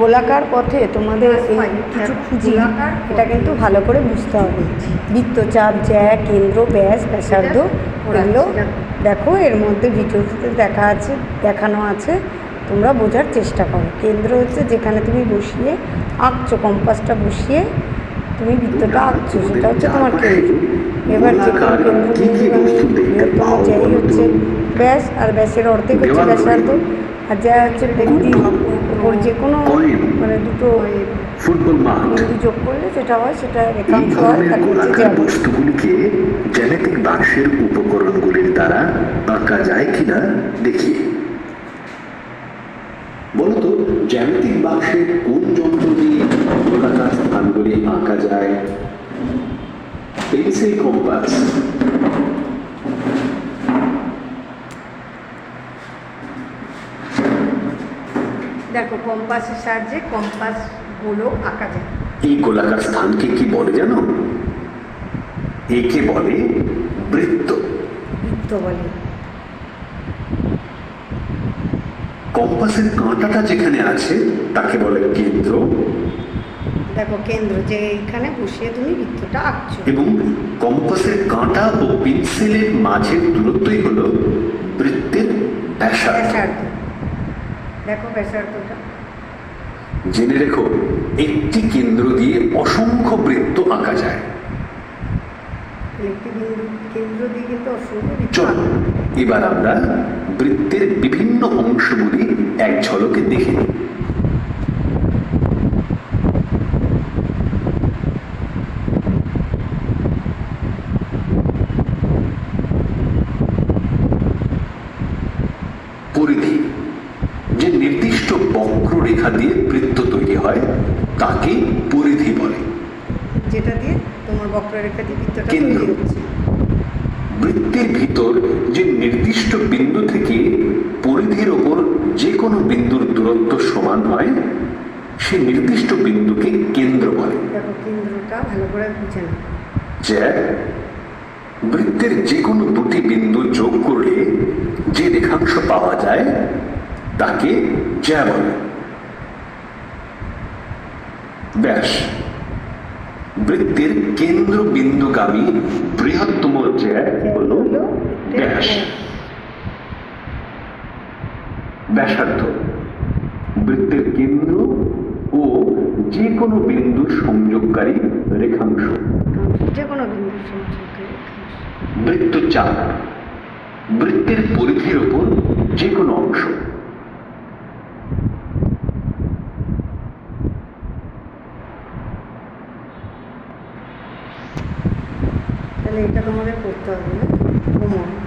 গোলাকার পথে তোমাদের এই কিছু দেখো, খুঁজি। এটা কিন্তু ভালো করে বুঝতে হবে। বৃত্তচাপ জ্যা কেন্দ্র ব্যাস ব্যাসার্ধ এগুলো দেখো। এর মধ্যে ভিডিওতে দেখা আছে দেখানো আছে তোমরা বোঝার চেষ্টা করো। কেন্দ্র হচ্ছে যেখানে তুমি বসিয়ে আঁকছো কম্পাসটা বসিয়ে তুমি বৃত্তটা আঁকছো সেটা হচ্ছে তোমার কেন্দ্র। এবার যে কোনো কেন্দ্র বৃহত্তম জ্যাই হচ্ছে ব্যাস আর ব্যাসের অর্ধেক হচ্ছে ব্যাসার্ধ আর যা হচ্ছে ব্যক্তির উপর যে কোনো মানে দুটো ফুটবল মাঠ যোগ করলে যেটা হয় সেটা রেখাংশ হয়। বস্তুগুলিকে জ্যামিতিক বাক্সের উপকরণগুলির দ্বারা আঁকা যায় কিনা দেখি। বলতো জ্যামিতিক বাক্সে কোন যন্ত্র দিয়ে গোলাকার স্থানগুলি আঁকা যায়? Pencil compass. দেখো কম্পাসের সাহায্যে কম্পাস কম্পাসগুলো আঁকা যায়। এই গোলাকার স্থানকে কি বলে জানো? একে বলে বৃত্ত। বৃত্ত বলে। কম্পাসের কাঁটাটা যেখানে আছে তাকে বলে কেন্দ্র। দেখো কেন্দ্র যে এইখানে বসিয়ে তুমি বৃত্তটা আঁকছো। এবং কম্পাসের কাঁটা ও পেন্সিলের মাঝের দূরত্বই হলো বৃত্তের ব্যাসার্ধ। দেখো ব্যাসার্ধটা। জেনে রেখো একটি কেন্দ্র দিয়ে অসংখ্য বৃত্ত আঁকা যায়। একটি কেন্দ্র দিয়ে কিন্তু অসংখ্য বৃত্ত চলো। এবার আমরা বৃত্তের বিভিন্ন অংশগুলি এক ঝলকে দেখে নিই পরিধি যে নির্দিষ্ট বক্ররেখা দিয়ে বৃত্ত তৈরি হয় তাকে পরিধি বলে। যেটা দিয়ে তোমার বক্ররেখা দিয়ে বৃত্তটা কেন্দ্র। বৃত্তের ভিতর যে নির্দিষ্ট বিন্দু থেকে পরিধির ওপর যে কোনো বিন্দুর দূরত্ব সমান হয় সে নির্দিষ্ট বিন্দুকে কেন্দ্র বলে। কেন্দ্রটা ভালো করে বুঝে যে বৃত্তের যে কোনো দুটি বিন্দু যোগ করলে যে রেখাংশ পাওয়া যায় তাকে জ্যা বলে। ব্যাস। বৃত্তের কেন্দ্র বিন্দুগামী বৃহত্তম জ্যা হল ব্যাস। ব্যাসার্ধ। বৃত্তের কেন্দ্র ও যে কোনো বিন্দুর সংযোগকারী রেখাংশ। যে কোনো বিন্দু সংযোগকারী রেখাংশ। বৃত্তচাপ বৃত্তের পরিধির ওপর যে কোনো অংশ। তাহলে এটা তোমাদের করতে হবে না? হোমওয়ার্ক